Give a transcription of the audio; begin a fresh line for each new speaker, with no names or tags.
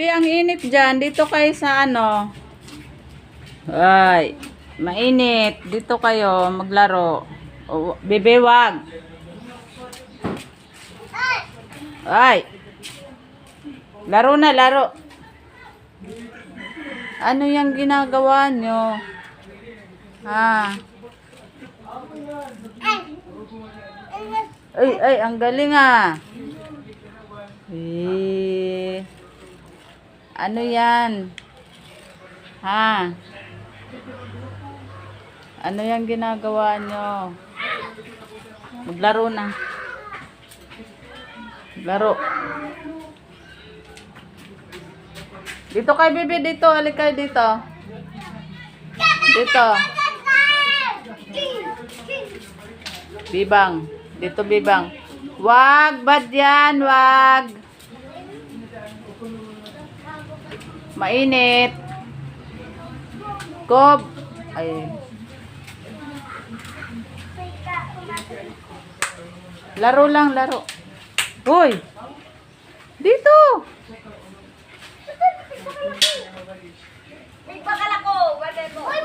Pi, ang init dyan. Dito kayo sa ano. Ay, mainit. Dito kayo maglaro. O, bebe. Ay. Laro na, laro. Ano yung ginagawa nyo? Ha? Ay, ay, ang galing ah. Eh, ano yan? Ha? Ano yung ginagawa nyo? Maglaro na. Laro. Dito kay Bibi, dito. Alik kayo dito. Dito. Bibang. Dito, Bibang. Wag, bad yan, wag. Mainit. Kob. Ay. Laro lang, laro. Hoy! Dito! May pakala ko. Wala mo.